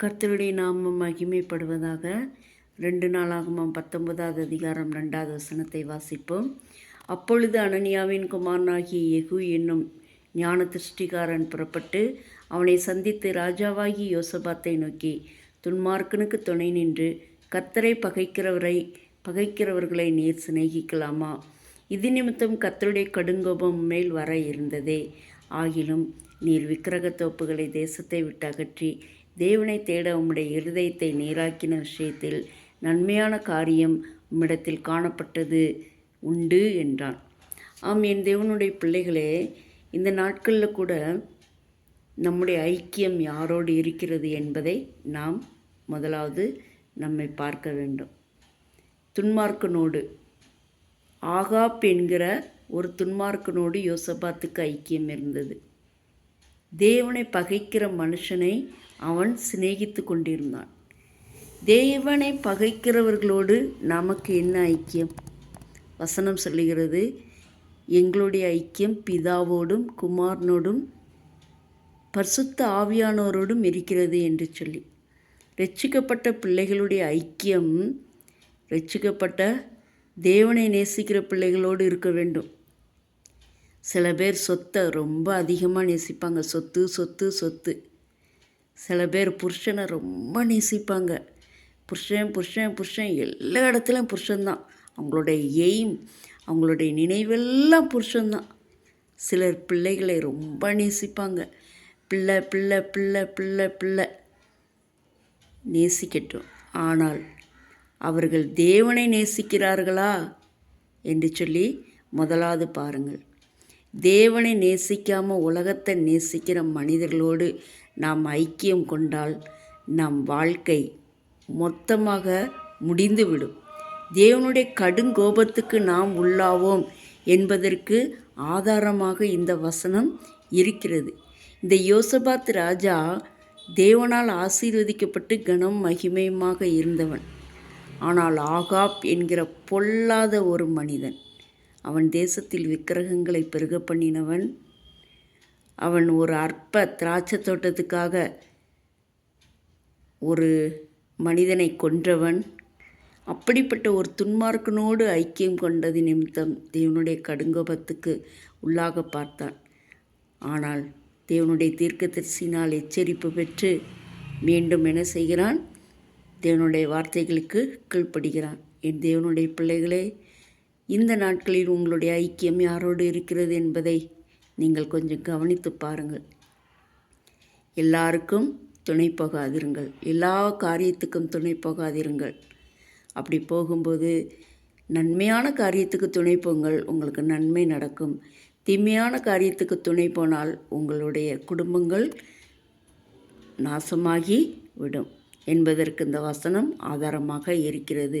கர்த்தருடைய நாமம் மகிமைப்படுவதாக. ரெண்டு நாளாகமம் பத்தொன்பதாவது அதிகாரம் ரெண்டாவது வசனத்தை வாசிப்போம். அப்பொழுது அனனியாவின் குமாரனாகிய எகு என்னும் ஞான திருஷ்டிகாரன் புறப்பட்டு அவனை சந்தித்து ராஜாவாகி யோசபாத்தை நோக்கி துன்மார்க்கனுக்கு துணை நின்று கர்த்தரை பகைக்கிறவரை பகைக்கிறவர்களை நீர் சிநேகிக்கலாமா? இது நிமித்தம் கர்த்தருடைய கடுங்கோபம் மேல் வர இருந்ததே. ஆகிலும் நீர் விக்கிரக தோப்புகளை தேசத்தை விட்டு அகற்றி தேவனை தேட உம்முடைய இருதயத்தை நீராக்கின விஷயத்தில் நன்மையான காரியம் உம்மிடத்தில் காணப்பட்டது உண்டு என்றான். ஆம் என் தேவனுடைய பிள்ளைகளே இந்த நாட்களில் கூட நம்முடைய ஐக்கியம் யாரோடு இருக்கிறது என்பதை நாம் முதலாவது நம்மை பார்க்க வேண்டும். துன்மார்க்கனோடு ஆகாப் என்கிற ஒரு துன்மார்க்கனோடு யோசபாத்துக்கு ஐக்கியம் இருந்தது. தேவனை பகைக்கிற மனுஷனை அவன் சிநேகித்து கொண்டிருந்தான். தேவனை பகைக்கிறவர்களோடு நமக்கு என்ன ஐக்கியம்? வசனம் சொல்லுகிறது எங்களுடைய ஐக்கியம் பிதாவோடும் குமாரனோடும் பரிசுத்த ஆவியானோரோடும் இருக்கிறது என்று சொல்லி. ரட்சிக்கப்பட்ட பிள்ளைகளுடைய ஐக்கியம் ரட்சிக்கப்பட்ட தேவனை நேசிக்கிற பிள்ளைகளோடு இருக்க வேண்டும். சில பேர் சொத்தை ரொம்ப அதிகமாக நேசிப்பாங்க. சொத்து சொத்து சொத்து. சில பேர் புருஷனை ரொம்ப நேசிப்பாங்க. புருஷன் புருஷன் புருஷன். எல்லா இடத்துலையும் புருஷன்தான். அவங்களுடைய எய்ம் அவங்களுடைய நினைவெல்லாம் புருஷன்தான். சிலர் பிள்ளைகளை ரொம்ப நேசிப்பாங்க. பிள்ளை பிள்ளை பிள்ளை பிள்ளை பிள்ளை. நேசிக்கட்டும். ஆனால் அவர்கள் தேவனை நேசிக்கிறார்களா? என்று சொல்லி முதலாவது பாருங்கள். தேவனை நேசிக்காமல் உலகத்தை நேசிக்கிற மனிதர்களோடு நாம் ஐக்கியம் கொண்டால் நம் வாழ்க்கை மொத்தமாக முடிந்துவிடும். தேவனுடைய கடுங்கோபத்துக்கு நாம் உள்ளாவோம் என்பதற்கு ஆதாரமாக இந்த வசனம் இருக்கிறது. இந்த யோசபாத் ராஜா தேவனால் ஆசீர்வதிக்கப்பட்டு கனம் மகிமையுமாக இருந்தவன். ஆனால் ஆகாப் என்கிற பொல்லாத ஒரு மனிதன். அவன் தேசத்தில் விக்கிரகங்களை பெருக பண்ணினவன் அவன் ஒரு அற்ப திராட்சை தோட்டத்துக்காக ஒரு மனிதனை கொன்றவன். அப்படிப்பட்ட ஒரு துன்மார்க்கனோடு ஐக்கியம் கொண்டது நிமித்தம் தேவனுடைய கடுங்கோபத்துக்கு உள்ளாக பார்த்தான். ஆனால் தேவனுடைய தீர்க்கதரிசினால் எச்சரிப்பு பெற்று மீண்டும் என்ன செய்கிறான்? தேவனுடைய வார்த்தைகளுக்கு கீழ்ப்படுகிறான். என் தேவனுடைய பிள்ளைகளே இந்த நாட்களில் உங்களுடைய ஐக்கியம் யாரோடு இருக்கிறது என்பதை நீங்கள் கொஞ்சம் கவனித்து பாருங்கள். எல்லாருக்கும் துணை போகாதிருங்கள். எல்லா காரியத்துக்கும் துணை போகாதிருங்கள். அப்படி போகும்போது நன்மையான காரியத்துக்கு துணை போங்கள் உங்களுக்கு நன்மை நடக்கும். தீமையான காரியத்துக்கு துணை போனால் உங்களுடைய குடும்பங்கள் நாசமாகி விடும் என்பதற்கு இந்த வசனம் ஆதாரமாக இருக்கிறது.